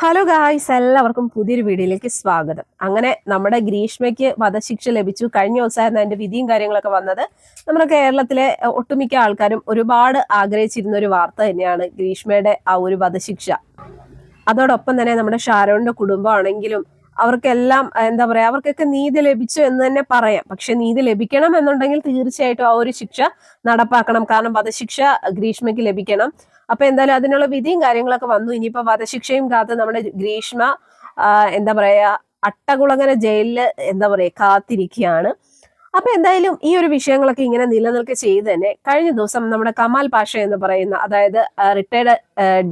Hello guys എല്ലാവർക്കും പുതിയൊരു വീഡിയോയിലേക്ക് സ്വാഗതം. അങ്ങനെ നമ്മുടെ ഗ്രീഷ്മയ്ക്ക് വധശിക്ഷ ലഭിച്ചു. കഴിഞ്ഞ ദിവസമായിരുന്നു അതിന്റെ വിധിയും കാര്യങ്ങളൊക്കെ വന്നത്. നമ്മുടെ കേരളത്തിലെ ഒട്ടുമിക്ക ആൾക്കാരും ഒരുപാട് ആഗ്രഹിച്ചിരുന്ന ഒരു വാർത്ത തന്നെയാണ് ഗ്രീഷ്മയുടെ ആ ഒരു വധശിക്ഷ. അതോടൊപ്പം തന്നെ നമ്മുടെ ഷാരോണിന്റെ കുടുംബമാണെങ്കിലും അവർക്കെല്ലാം എന്താ പറയാ അവർക്കൊക്കെ നീതി ലഭിച്ചു എന്ന് തന്നെ പറയാം. പക്ഷെ നീതി ലഭിക്കണം എന്നുണ്ടെങ്കിൽ തീർച്ചയായിട്ടും ആ ഒരു ശിക്ഷ നടപ്പാക്കണം. കാരണം വധശിക്ഷ ഗ്രീഷ്മയ്ക്ക് ലഭിക്കണം. അപ്പൊ എന്തായാലും അതിനുള്ള വിധിയും കാര്യങ്ങളൊക്കെ വന്നു. ഇനിയിപ്പോ വധശിക്ഷയും കാത്ത് നമ്മുടെ ഗ്രീഷ്മ എന്താ പറയാ അട്ടകുളങ്ങര ജയിലിൽ എന്താ പറയാ കാത്തിരിക്കുകയാണ്. അപ്പൊ എന്തായാലും ഈ ഒരു വിഷയങ്ങളൊക്കെ ഇങ്ങനെ നിലനിൽക്കെ ചെയ്ത് തന്നെ കഴിഞ്ഞ ദിവസം നമ്മുടെ കമാൽ പാഷ എന്ന് പറയുന്ന അതായത് റിട്ടയർഡ്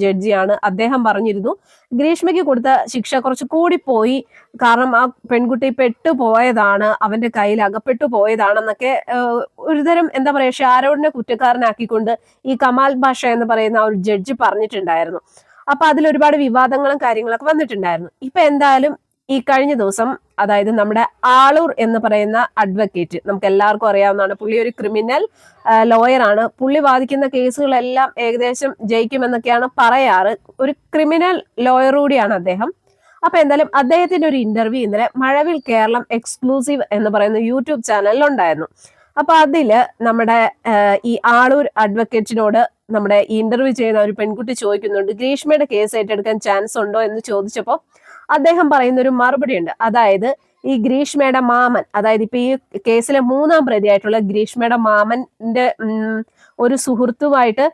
ജഡ്ജിയാണ് അദ്ദേഹം പറഞ്ഞിരുന്നു. ഗ്രീഷ്മയ്ക്ക് കൊടുത്ത ശിക്ഷ കുറച്ച് കൂടി പോയി. കാരണം ആ പെൺകുട്ടി പെട്ടുപോയതാണ് അവന്റെ കയ്യിൽ അകപ്പെട്ടു പോയതാണെന്നൊക്കെ ഒരുതരം എന്താ പറയാ ഷാരോഡിനെ കുറ്റക്കാരനാക്കിക്കൊണ്ട് ഈ കമാൽ ഭാഷ എന്ന് പറയുന്ന ഒരു ജഡ്ജ് പറഞ്ഞിട്ടുണ്ടായിരുന്നു. അപ്പൊ അതിൽ ഒരുപാട് വിവാദങ്ങളും കാര്യങ്ങളൊക്കെ വന്നിട്ടുണ്ടായിരുന്നു. ഇപ്പൊ എന്തായാലും ഈ കഴിഞ്ഞ ദിവസം അതായത് നമ്മുടെ ആളൂർ എന്ന് പറയുന്ന അഡ്വക്കേറ്റ് നമുക്ക് എല്ലാവർക്കും അറിയാവുന്നതാണ്. പുള്ളി ഒരു ക്രിമിനൽ ലോയറാണ് പുള്ളി വാദിക്കുന്ന കേസുകളെല്ലാം ഏകദേശം ജയിക്കുമെന്നൊക്കെയാണ് പറയാറ്. ഒരു ക്രിമിനൽ ലോയർ കൂടിയാണ് അദ്ദേഹം. അപ്പൊ എന്തായാലും അദ്ദേഹത്തിന്റെ ഒരു ഇന്റർവ്യൂ ഇന്നലെ മഴവിൽ കേരളം എക്സ്ക്ലൂസീവ് എന്ന് പറയുന്ന യൂട്യൂബ് ചാനലിൽ ഉണ്ടായിരുന്നു അപ്പൊ അതിൽ നമ്മുടെ ഈ ആളൂർ അഡ്വക്കേറ്റിനോട് നമ്മുടെ ഇന്റർവ്യൂ ചെയ്യുന്ന ഒരു പെൺകുട്ടി ചോദിക്കുന്നുണ്ട് ഗ്രീഷ്മയുടെ കേസ് ഏറ്റെടുക്കാൻ ചാൻസ് ഉണ്ടോ? എന്ന് ചോദിച്ചപ്പോൾ അദ്ദേഹം പറയുന്ന ഒരു മറുപടി ഉണ്ട് അതായത് ഈ ഗ്രീഷ്മയുടെ മാമൻ അതായത് ഇപ്പൊ ഈ കേസിലെ മൂന്നാം പ്രതിയായിട്ടുള്ള ഗ്രീഷ്മയുടെ മാമന്റെ ഒരു സുഹൃത്തുമായിട്ട്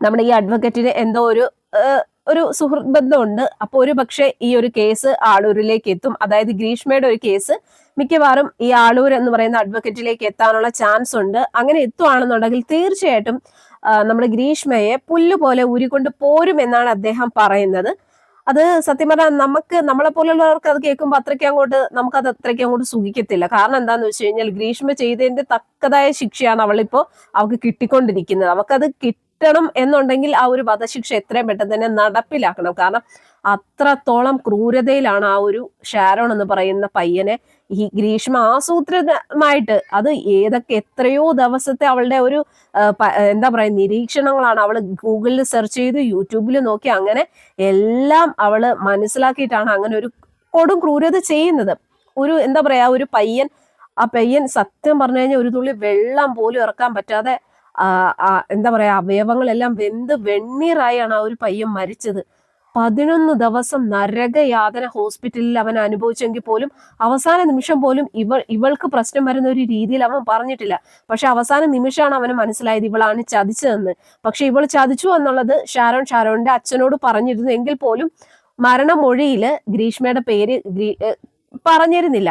നമ്മുടെ ഈ അഡ്വക്കേറ്റിന് എന്തോ ഒരു ഒരു സുഹൃത്ത് ബന്ധമുണ്ട് അപ്പൊ ഒരു പക്ഷെ ഈ ഒരു കേസ് ആളൂരിലേക്ക് എത്തും അതായത് ഗ്രീഷ്മയുടെ ഒരു കേസ് മിക്കവാറും ഈ ആളൂർ എന്ന് പറയുന്ന അഡ്വക്കേറ്റിലേക്ക് എത്താനുള്ള ചാൻസ് ഉണ്ട്. അങ്ങനെ എത്തുവാണെന്നുണ്ടെങ്കിൽ തീർച്ചയായിട്ടും നമ്മുടെ ഗ്രീഷ്മയെ പുല്ലുപോലെ ഉരുകൊണ്ട് പോരും എന്നാണ് അദ്ദേഹം പറയുന്നത്. അത് സത്യം പറഞ്ഞാൽ നമുക്ക് നമ്മളെ പോലുള്ളവർക്ക് അത് കേൾക്കുമ്പോൾ അത്രയ്ക്ക് അങ്ങോട്ട് നമുക്കത് അത്രയ്ക്ക് അങ്ങോട്ട് സുഖിക്കത്തില്ല. കാരണം എന്താന്ന് വെച്ച് കഴിഞ്ഞാൽ ഗ്രീഷ്മ ചെയ്തതിന്റെ തക്കതായ ശിക്ഷയാണ് അവളിപ്പോ അവൾക്ക് കിട്ടിക്കൊണ്ടിരിക്കുന്നത്. അവൾക്കത് കിട്ടണം എന്നുണ്ടെങ്കിൽ ആ ഒരു വധശിക്ഷ എത്രയും പെട്ടെന്ന് തന്നെ നടപ്പിലാക്കണം. കാരണം അത്രത്തോളം ക്രൂരതയിലാണ് ആ ഒരു ഷാരോൺ എന്ന് പറയുന്ന പയ്യനെ ഈ ഗ്രീഷ്മ ആസൂത്രിതമായിട്ട് അത് ഏതൊക്കെ എത്രയോ ദിവസത്തെ അവളുടെ ഒരു എന്താ പറയുക നിരീക്ഷണങ്ങളാണ് അവൾ ഗൂഗിളിൽ സെർച്ച് ചെയ്ത് യൂട്യൂബിൽ നോക്കി അങ്ങനെ എല്ലാം അവൾ മനസ്സിലാക്കിയിട്ടാണ് അങ്ങനെ ഒരു കൊടും ക്രൂരത ചെയ്യുന്നത്. ഒരു എന്താ പറയാ ഒരു പയ്യൻ ആ പയ്യൻ സത്യം പറഞ്ഞു കഴിഞ്ഞാൽ ഒരു തുള്ളി വെള്ളം പോലും ഇറക്കാൻ പറ്റാതെ എന്താ പറയാ അവയവങ്ങളെല്ലാം വെന്ത് വെണ്ണീറായാണ് ആ ഒരു പയ്യൻ മരിച്ചത്. പതിനൊന്ന് ദിവസം നരകയാതന ഹോസ്പിറ്റലിൽ അവൻ അനുഭവിച്ചെങ്കിൽ പോലും അവസാന നിമിഷം പോലും ഇവൾ ഇവൾക്ക് പ്രശ്നം വരുന്ന ഒരു രീതിയിൽ അവൻ പറഞ്ഞിട്ടില്ല. പക്ഷെ അവസാന നിമിഷമാണ് അവന് മനസ്സിലായത് ഇവളാണ് ചതിച്ചതെന്ന്. പക്ഷെ ഇവൾ ചതിച്ചു എന്നുള്ളത് ഷാരോൺ ഷാരോണിന്റെ അച്ഛനോട് പറഞ്ഞിരുന്നു എങ്കിൽ പോലും മരണമൊഴിയിൽ ഗ്രീഷ്മയുടെ പേര് പറഞ്ഞിരുന്നില്ല.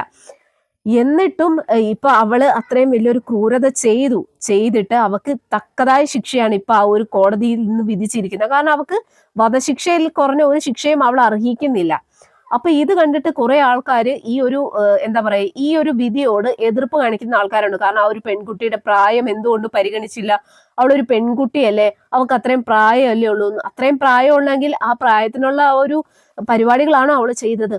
എന്നിട്ടും ഇപ്പൊ അവൾ അത്രയും വലിയൊരു ക്രൂരത ചെയ്തു ചെയ്തിട്ട് അവക്ക് തക്കതായ ശിക്ഷയാണ് ഇപ്പൊ ആ ഒരു കോടതിയിൽ നിന്ന് വിധിച്ചിരിക്കുന്നത്. കാരണം അവക്ക് വധശിക്ഷയിൽ കുറഞ്ഞ ഒരു ശിക്ഷയും അവൾ അർഹിക്കുന്നില്ല. അപ്പൊ ഇത് കണ്ടിട്ട് കുറെ ആൾക്കാർ ഈ ഒരു എന്താ പറയുക ഈ ഒരു വിധിയോട് എതിർപ്പ് കാണിക്കുന്ന ആൾക്കാരുണ്ട്. കാരണം ആ ഒരു പെൺകുട്ടിയുടെ പ്രായം എന്തുകൊണ്ട് പരിഗണിച്ചില്ല? അവളൊരു പെൺകുട്ടിയല്ലേ? അവൾക്ക് അത്രയും പ്രായമല്ലേ ഉള്ളൂ അത്രയും പ്രായമുണ്ടെങ്കിൽ ആ പ്രായത്തിനുള്ള ഒരു പരിപാടികളാണോ അവൾ ചെയ്തത്?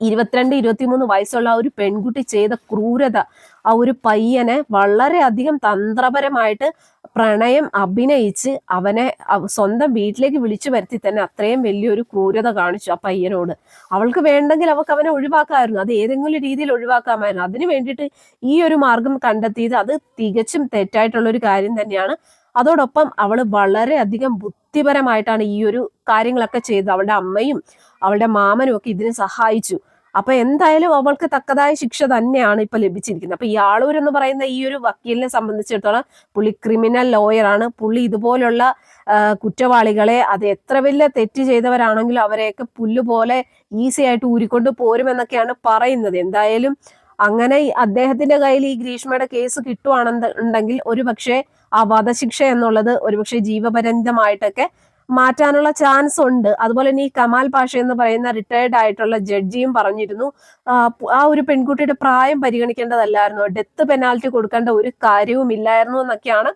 ഇരുപത്തിരണ്ട് ഇരുപത്തിമൂന്ന് വയസ്സുള്ള ഒരു പെൺകുട്ടി ചെയ്ത ക്രൂരത ആ ഒരു പയ്യനെ വളരെയധികം തന്ത്രപരമായിട്ട് പ്രണയം അഭിനയിച്ച് അവനെ സ്വന്തം വീട്ടിലേക്ക് വിളിച്ചു വരുത്തി തന്നെ അത്രയും വലിയൊരു ക്രൂരത കാണിച്ചു ആ പയ്യനോട്. അവൾക്ക് വേണ്ടെങ്കിൽ അവൾക്ക് അവനെ ഒഴിവാക്കാമായിരുന്നു. അത് ഏതെങ്കിലും രീതിയിൽ ഒഴിവാക്കാമായിരുന്നു. അതിനു വേണ്ടിയിട്ട് ഈ ഒരു മാർഗം കണ്ടെത്തിയത് അത് തികച്ചും തെറ്റായിട്ടുള്ള ഒരു കാര്യം തന്നെയാണ്. അതോടൊപ്പം അവൾ വളരെയധികം ബുദ്ധിപരമായിട്ടാണ് ഈ ഒരു കാര്യങ്ങളൊക്കെ ചെയ്തത്. അവളുടെ അമ്മയും അവളുടെ മാമനും ഒക്കെ ഇതിനെ സഹായിച്ചു. അപ്പൊ എന്തായാലും അവൾക്ക് തക്കതായ ശിക്ഷ തന്നെയാണ് ഇപ്പൊ ലഭിച്ചിരിക്കുന്നത്. അപ്പൊ ഈ ആളൂർ എന്ന് പറയുന്ന ഈ ഒരു വക്കീലിനെ സംബന്ധിച്ചിടത്തോളം പുള്ളി ക്രിമിനൽ ലോയറാണ് പുള്ളി ഇതുപോലുള്ള കുറ്റവാളികളെ അത് എത്ര വലിയ തെറ്റ് ചെയ്തവരാണെങ്കിലും അവരെയൊക്കെ പുല്ലുപോലെ ഈസി ആയിട്ട് ഊരിക്കൊണ്ട് പോരുമെന്നൊക്കെയാണ് പറയുന്നത്. എന്തായാലും അങ്ങനെ അദ്ദേഹത്തിന്റെ കയ്യിൽ ഈ ഗ്രീഷ്മയുടെ കേസ് കിട്ടുവാണെന്നുണ്ടെങ്കിൽ ഒരുപക്ഷെ ആ വധശിക്ഷ എന്നുള്ളത് ഒരുപക്ഷെ ജീവപര്യന്തമായിട്ടൊക്കെ മാറ്റാനുള്ള ചാൻസ് ഉണ്ട്. അതുപോലെ തന്നെ ഈ കമാൽ പാഷ എന്ന് പറയുന്ന റിട്ടയർഡ് ആയിട്ടുള്ള ജഡ്ജിയും പറഞ്ഞിരുന്നു. ആ, ഒരു പെൺകുട്ടിയുടെ പ്രായം പരിഗണിക്കേണ്ടതല്ലായിരുന്നു. ഡെത്ത് പെനാൽറ്റി കൊടുക്കേണ്ട ഒരു കാര്യവും ഇല്ലായിരുന്നു എന്നൊക്കെയാണ്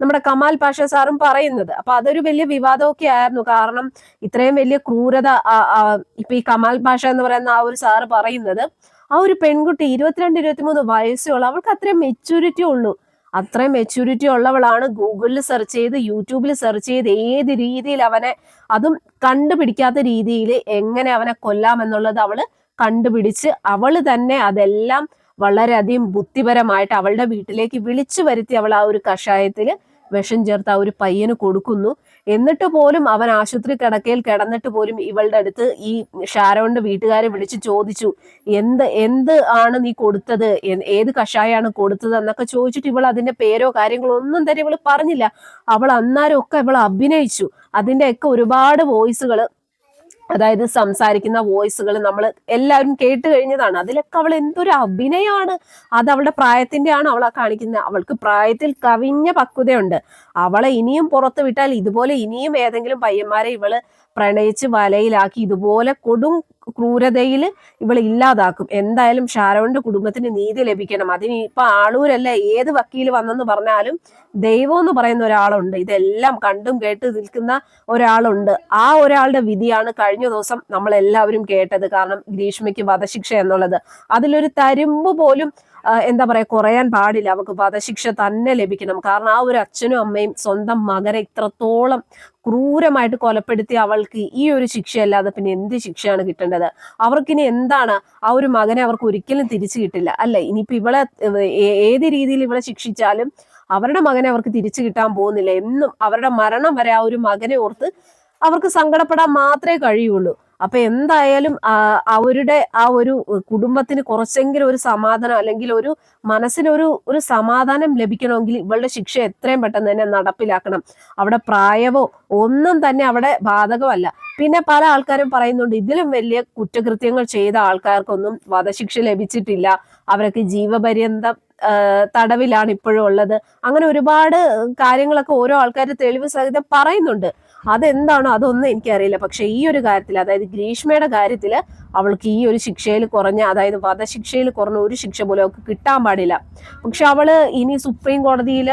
നമ്മുടെ കമാൽ പാഷ സാറും പറയുന്നത്. അപ്പൊ അതൊരു വലിയ വിവാദമൊക്കെ ആയിരുന്നു. കാരണം ഇത്രയും വലിയ ക്രൂരത ഇപ്പൊ ഈ കമാൽ പാഷ എന്ന് പറയുന്ന ആ ഒരു സാറ് പറയുന്നത് ആ ഒരു പെൺകുട്ടി ഇരുപത്തിരണ്ട് ഇരുപത്തിമൂന്ന് വയസ്സേ ഉള്ളൂ. അവൾക്ക് അത്രയും മെച്ചൂരിറ്റി ഉള്ളൂ. അത്രയും മെച്യൂരിറ്റി ഉള്ളവളാണ് ഗൂഗിളിൽ സെർച്ച് ചെയ്ത് യൂട്യൂബിൽ സെർച്ച് ചെയ്ത് ഏത് രീതിയിൽ അവനെ അതും കണ്ടുപിടിക്കാത്ത രീതിയിൽ എങ്ങനെ അവനെ കൊല്ലാം എന്നുള്ളത് അവൾ കണ്ടുപിടിച്ച് അവൾ തന്നെ അതെല്ലാം വളരെയധികം ബുദ്ധിപരമായിട്ട് അവളുടെ വീട്ടിലേക്ക് വിളിച്ചു വരുത്തി അവൾ ആ ഒരു കഷായത്തിൽ വിഷം ചേർത്ത് ആ ഒരു പയ്യന് കൊടുക്കുന്നു. എന്നിട്ട് പോലും അവൻ ആശുപത്രി കിടക്കയിൽ കിടന്നിട്ട് പോലും ഇവളുടെ അടുത്ത് ഈ ഷാരോന്റെ വീട്ടുകാരെ വിളിച്ച് ചോദിച്ചു എന്ത് എന്ത് ആണ് നീ കൊടുത്തത്? ഏത് കഷായാണ് കൊടുത്തത്? എന്നൊക്കെ ചോദിച്ചിട്ട് ഇവൾ അതിന്റെ പേരോ കാര്യങ്ങളോ ഒന്നും തന്നെ ഇവൾ പറഞ്ഞില്ല. അവൾ അന്നാരൊക്കെ ഇവൾ അഭിനയിച്ചു. അതിന്റെ ഒക്കെ ഒരുപാട് വോയിസുകൾ അതായത് സംസാരിക്കുന്ന വോയിസുകൾ നമ്മൾ എല്ലാവരും കേട്ട് കഴിഞ്ഞതാണ്. അതിലൊക്കെ അവൾ എന്തൊരു അഭിനയമാണ് അത് അവളുടെ പ്രായത്തിന്റെ ആണ് അവളെ കാണിക്കുന്നത്. അവൾക്ക് പ്രായത്തിൽ കവിഞ്ഞ പക്വതയുണ്ട്. അവളെ ഇനിയും പുറത്തു വിട്ടാൽ ഇതുപോലെ ഇനിയും ഏതെങ്കിലും പയ്യന്മാരെ ഇവൾ പ്രണയിച്ച് വലയിലാക്കി ഇതുപോലെ കൊടും ക്രൂരതയിൽ ഇവളെ ഇല്ലാതാക്കും. എന്തായാലും ഷാരോണിന്റെ കുടുംബത്തിന് നീതി ലഭിക്കണം. അതിന് ഇപ്പൊ ആളൂരല്ല? ഏത് വക്കീൽ വന്നെന്ന് പറഞ്ഞാലും ദൈവം എന്ന് പറയുന്ന ഒരാളുണ്ട്. ഇതെല്ലാം കണ്ടും കേട്ട് നിൽക്കുന്ന ഒരാളുണ്ട്. ആ ഒരാളുടെ വിധിയാണ് കഴിഞ്ഞ ദിവസം നമ്മൾ എല്ലാവരും കേട്ടത്. കാരണം ഗ്രീഷ്മയ്ക്ക് വധശിക്ഷ എന്നുള്ളത്. അതിലൊരു തരുമ്പ് പോലും എന്താ പറയാ കുറയാൻ പാടില്ല. അവർക്ക് വധശിക്ഷ തന്നെ ലഭിക്കണം. കാരണം ആ ഒരു അച്ഛനും അമ്മയും സ്വന്തം മകനെ ഇത്രത്തോളം ക്രൂരമായിട്ട് കൊലപ്പെടുത്തി അവൾക്ക് ഈ ഒരു ശിക്ഷയല്ലാതെ പിന്നെ എന്ത് ശിക്ഷയാണ് കിട്ടേണ്ടത്? അവർക്കിനി എന്താണ്? ആ ഒരു മകനെ അവർക്ക് ഒരിക്കലും തിരിച്ചു കിട്ടില്ല. അല്ലെ? ഇനിയിപ്പോ ഇവളെ ഏത് രീതിയിൽ ഇവളെ ശിക്ഷിച്ചാലും അവരുടെ മകനെ അവർക്ക് തിരിച്ചു കിട്ടാൻ പോകുന്നില്ല. എന്നും അവരുടെ മരണം വരെ ആ ഒരു മകനെ ഓർത്ത് അവർക്ക് സങ്കടപ്പെടാൻ മാത്രമേ കഴിയുള്ളൂ. അപ്പൊ എന്തായാലും അവരുടെ ആ ഒരു കുടുംബത്തിന് കുറച്ചെങ്കിലും ഒരു സമാധാനം അല്ലെങ്കിൽ ഒരു മനസ്സിനൊരു ഒരു സമാധാനം ലഭിക്കണമെങ്കിൽ ഇവളുടെ ശിക്ഷ എത്രയും പെട്ടെന്ന് തന്നെ നടപ്പിലാക്കണം. അവിടെ പ്രായവോ ഒന്നും തന്നെ അവിടെ ബാധകമല്ല. പിന്നെ പല ആൾക്കാരും പറയുന്നുണ്ട് ഇതിലും വലിയ കുറ്റകൃത്യങ്ങൾ ചെയ്ത ആൾക്കാർക്കൊന്നും വധശിക്ഷ ലഭിച്ചിട്ടില്ല. അവരൊക്കെ ജീവപര്യന്തം തടവിലാണ് ഇപ്പോഴും ഉള്ളത്. അങ്ങനെ ഒരുപാട് കാര്യങ്ങളൊക്കെ ഓരോ ആൾക്കാർ തെളിവ് സഹിതം പറയുന്നുണ്ട്. അതെന്താണോ അതൊന്നും എനിക്കറിയില്ല. പക്ഷെ ഈ ഒരു കാര്യത്തിൽ അതായത് ഗ്രീഷ്മയുടെ കാര്യത്തിൽ അവൾക്ക് ഈ ഒരു ശിക്ഷയിൽ കുറഞ്ഞ അതായത് വധശിക്ഷയിൽ കുറഞ്ഞ ഒരു ശിക്ഷ പോലും അവൾക്ക് കിട്ടാൻ പാടില്ല. പക്ഷെ അവൾ ഇനി സുപ്രീം കോടതിയിൽ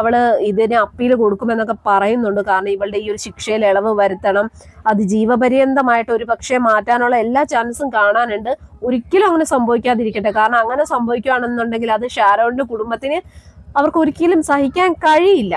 അവൾ ഇതിന് അപ്പീൽ കൊടുക്കുമെന്നൊക്കെ പറയുന്നുണ്ട്. കാരണം ഇവളുടെ ഈ ഒരു ശിക്ഷയിൽ ഇളവ് വരുത്തണം. അത് ജീവപര്യന്തമായിട്ട് ഒരു പക്ഷേ മാറ്റാനുള്ള എല്ലാ ചാൻസും കാണാനുണ്ട്. ഒരിക്കലും അങ്ങനെ സംഭവിക്കാതിരിക്കട്ടെ. കാരണം അങ്ങനെ സംഭവിക്കുകയാണെന്നുണ്ടെങ്കിൽ അത് ഷാരോണിന്റെ കുടുംബത്തിന് അവർക്ക് ഒരിക്കലും സഹിക്കാൻ കഴിയില്ല.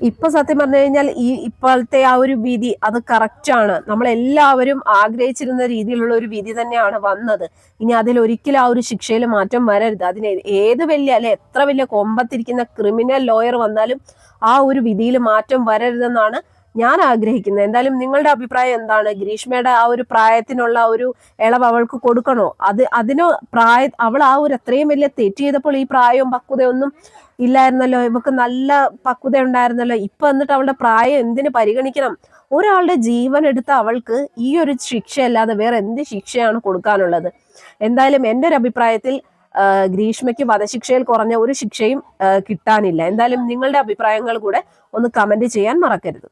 ഇപ്പൊ സത്യം പറഞ്ഞു കഴിഞ്ഞാൽ ഈ ഇപ്പോഴത്തെ ആ ഒരു വിധി അത് കറക്റ്റ് ആണ്. നമ്മൾ എല്ലാവരും ആഗ്രഹിച്ചിരുന്ന രീതിയിലുള്ള ഒരു വിധി തന്നെയാണ് വന്നത്. ഇനി അതിൽ ഒരിക്കലും ആ ഒരു ശിക്ഷയിൽ മാറ്റം വരരുത്. അതിന് ഏത് വലിയ അല്ലെ എത്ര വലിയ കൊമ്പത്തിരിക്കുന്ന ക്രിമിനൽ ലോയർ വന്നാലും ആ ഒരു വിധിയിൽ മാറ്റം വരരുതെന്നാണ് ഞാൻ ആഗ്രഹിക്കുന്നത് എന്തായാലും നിങ്ങളുടെ അഭിപ്രായം എന്താണ്? ഗ്രീഷ്മയുടെ ആ ഒരു പ്രായത്തിനുള്ള ഒരു ഇളവ് അവൾക്ക് കൊടുക്കണോ? അത് അതിനോ പ്രായ അവൾ ആ ഒരു അത്രയും വലിയ തെറ്റ് ചെയ്തപ്പോൾ ഈ പ്രായവും പക്വതയൊന്നും ഇല്ലായിരുന്നല്ലോ. ഇവക്ക് നല്ല പക്വത ഉണ്ടായിരുന്നല്ലോ. ഇപ്പൊ എന്നിട്ട് അവളുടെ പ്രായം എന്തിനു പരിഗണിക്കണം? ഒരാളുടെ ജീവൻ എടുത്ത അവൾക്ക് ഈ ഒരു ശിക്ഷയല്ലാതെ വേറെ എന്ത് ശിക്ഷയാണ് കൊടുക്കാനുള്ളത്? എന്തായാലും എന്റെ ഒരു അഭിപ്രായത്തിൽ ഗ്രീഷ്മയ്ക്ക് വധശിക്ഷയിൽ കുറഞ്ഞ ഒരു ശിക്ഷയും കിട്ടാനില്ല. എന്തായാലും നിങ്ങളുടെ അഭിപ്രായങ്ങൾ കൂടെ ഒന്ന് കമന്റ് ചെയ്യാൻ മറക്കരുത്.